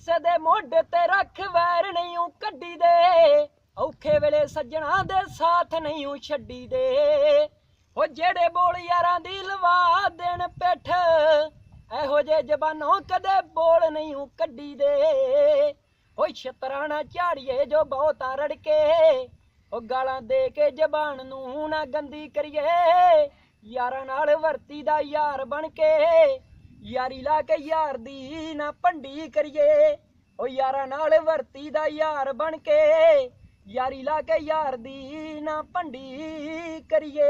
ਕਿਸੇ ਦੇ ਮੋਢੇ ਤੇ ਰੱਖ ਵੈਰ ਨਹੀਂ ਊ ਕੱਢੀ ਦੇ ਔਖੇ ਵੇਲੇ ਸੱਜਣਾ ਦੇ ਸਾਥ ਨਹੀਂ ਊ ਛੱਡੀ ਦੇ ਉਹ ਜਿਹੜੇ ਬੋਲ ਯਾਰਾਂ ਦੀ ਲਵਾ ਦੇਣ ਪਿੱਠ, ਇਹੋ ਜੇ ਜ਼ਬਾਨੋਂ ਕਦੇ ਬੋਲ ਨਹੀਂ ਊ ਕੱਢੀ ਦੇ ਓਏ ਛਤਰਾਣਾ ਝਾੜੀਏ ਜੋ ਬਹੁਤਾ ਰੜਕੇ, ਉਹ ਗਾਲਾਂ ਦੇ ਕੇ ਜ਼ਬਾਨ ਨੂੰ ਨਾ ਗੰਦੀ ਕਰੀਏ। ਯਾਰਾਂ ਨਾਲ ਵਰਤੀ ਦਾ ਯਾਰ ਬਣ ਕੇ ਯਾਰੀ ਲਾ ਕੇ ਯਾਰ ਦੀ ਨਾ ਭੰਡੀ ਕਰੀਏ। ਉਹ ਯਾਰਾਂ ਨਾਲ ਵਰਤੀ ਦਾ ਯਾਰ ਬਣ ਕੇ। ਯਾਰੀ ਲਾ ਕੇ ਯਾਰ ਦੀ ਨਾ ਭੰਡੀ ਕਰੀਏ।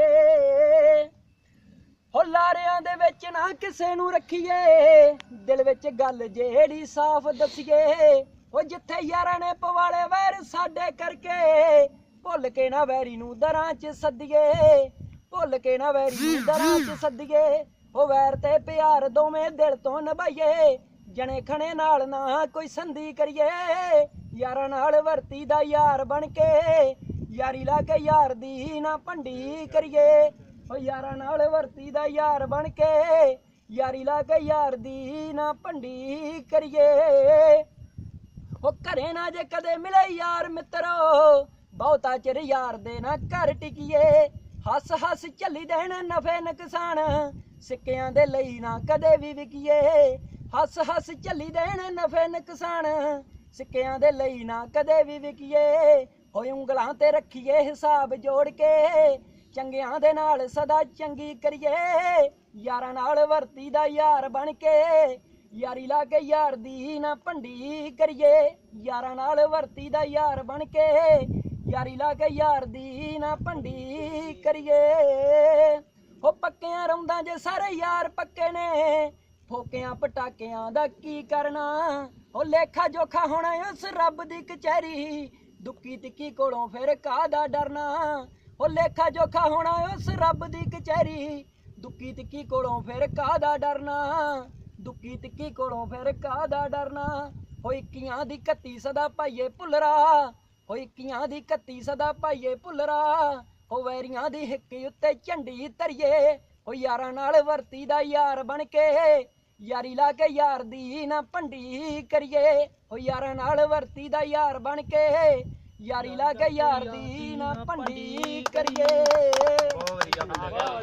ਹੋ ਲਾਰਿਆਂ ਦੇ ਵਿੱਚ ਨਾ ਕਿਸੇ ਨੂੰ ਰੱਖੀਏ। ਦਿਲ ਵਿੱਚ ਗੱਲ ਜਿਹੜੀ ਸਾਫ਼ ਦੱਸੀਏ। ਉਹ ਜਿੱਥੇ ਯਾਰਾਂ ਨੇ ਪਵਾਲੇ ਵੈਰ ਸਾਡੇ ਕਰਕੇ। ਭੁੱਲ ਕੇ ਨਾ ਵੈਰੀ ਨੂੰ ਦਰਾਂ 'ਚ ਸੱਦੀਏ। ਭੁੱਲ ਕੇ ਨਾ ਵੈਰੀ ਨੂੰ ਦਰਾਂ 'ਚ ਸੱਦੀਏ। ਉਹ ਵੈਰ ਤੇ ਪਿਆਰ ਦੋਵੇਂ ਦਿਲ ਤੋਂ ਨਿਭਾਈਏ। ਜਣੇ ਖਣੇ ਨਾਲ ਨਾ ਕੋਈ ਸੰਧੀ ਕਰੀਏ। ਯਾਰਾਂ ਨਾਲ ਵਰਤੀ ਦਾ ਯਾਰ ਬਣ ਕੇ। ਯਾਰੀ ਲਾ ਕੇ ਯਾਰ ਦੀ ਨਾ ਭੰਡੀ ਕਰੀਏ। ਓ ਯਾਰਾਂ ਨਾਲ ਵਰਤੀ ਦਾ ਯਾਰ ਬਣ ਕੇ। ਯਾਰੀ ਲਾ ਕੇ ਯਾਰ ਦੀ ਨਾ ਭੰਡੀ ਕਰੀਏ। ਉਹ ਘਰੇ ਨਾ ਜੇ ਕਦੇ ਮਿਲੇ ਯਾਰ ਮਿੱਤਰੋ, ਬਹੁਤਾ ਚਿਰ ਯਾਰ ਦੇ ਨਾ ਘਰ ਟਿਕੀਏ। ਹੱਸ ਹੱਸ ਚੱਲੀ ਦੇਣ ਨਫੇ ਨੁਕਸਾਨ। ਸਿੱਕਿਆਂ ਦੇ ਲਈ ਨਾ ਕਦੇ ਵੀ ਵਿਕੀਏ। ਹੱਸ ਹੱਸ ਚੱਲੀ ਦੇਣ ਨਫੇ ਨੁਕਸਾਨ, ਸਿੱਕਿਆਂ ਦੇ ਲਈ ਨਾ ਕਦੇ ਵੀ ਵਿਕੀਏ। ਹੋਏ ਉਂਗਲਾਂ ਤੇ ਰੱਖੀਏ ਹਿਸਾਬ ਜੋੜ ਕੇ, ਚੰਗਿਆਂ ਦੇ ਨਾਲ ਸਦਾ ਚੰਗੀ ਕਰੀਏ। ਯਾਰਾਂ ਨਾਲ ਵਰਤੀ ਦਾ ਯਾਰ ਬਣ ਕੇ, ਯਾਰੀ ਲਾ ਕੇ ਯਾਰ ਦੀ ਨਾ ਭੰਡੀ ਕਰੀਏ। ਯਾਰਾਂ ਨਾਲ ਵਰਤੀ ਦਾ ਯਾਰ ਬਣ ਕੇ, ਯਾਰੀ ਲਾ ਕੇ ਯਾਰ ਦੀ ਨਾ ਭੰਡੀ ਕਰੀਏ। ਉਹ ਪੱਕਿਆਂ ਰੌਂਦਾਂ ਜੇ ਸਾਰੇ ਯਾਰ ਪੱਕੇ ਨੇ। ਫੋਕਿਆਂ ਪਟਾਕਿਆਂ ਦਾ ਕੀ ਕਰਨਾ? ਉਹ ਲੇਖਾ ਜੋਖਾ ਹੋਣਾ ਉਸ ਰੱਬ ਦੀ ਕਚਹਿਰੀ। ਦੁੱਕੀ ਤਿੱਕੀ ਕੋਲੋਂ ਫਿਰ ਕਾਹਦਾ ਡਰਨਾ। ਉਹ ਲੇਖਾ ਜੋਖਾ ਹੋਣਾ ਉਸ ਰੱਬ ਦੀ ਕਚਹਿਰੀ। ਦੁੱਕੀ ਤਿੱਕੀ ਕੋਲੋਂ ਫਿਰ ਕਾਹਦਾ ਡਰਨਾ। ਦੁੱਕੀ ਤਿੱਕੀ ਕੋਲੋਂ ਫਿਰ ਕਾਹਦਾ ਡਰਨਾ। ਹੋਈ ਕੀਆਂ ਦੀ ਕੱਤੀ ਸਦਾ ਭਾਈਏ ਭੁੱਲਰਾ। ਹੋਈ ਕੀਆਂ ਦੀ ਕੱਤੀ ਸਦਾ ਭਾਈਏ ਭੁੱਲਰਾ। ਹੋ ਵੈਰੀਆਂ ਦੀ ਹਿੱਕ ਉੱਤੇ ਝੰਡੀ ਧਰੀਏ। ਹੋ ਯਾਰਾਂ ਨਾਲ ਵਰਤੀ ਦਾ ਯਾਰ ਬਣ ਕੇ ਯਾਰੀ ਲਾ ਕੇ ਯਾਰ ਦੀ ਨਾ ਭੰਡੀ ਕਰੀਏ। ਹੋ ਯਾਰਾਂ ਨਾਲ ਵਰਤੀ ਦਾ ਯਾਰ ਬਣ ਕੇ ਯਾਰੀ ਲਾ ਕੇ ਯਾਰ ਦੀ ਨਾ ਭੰਡੀ ਕਰੀਏ। ਬਹੁਤ ਵਧੀਆ ਬੰਦਾ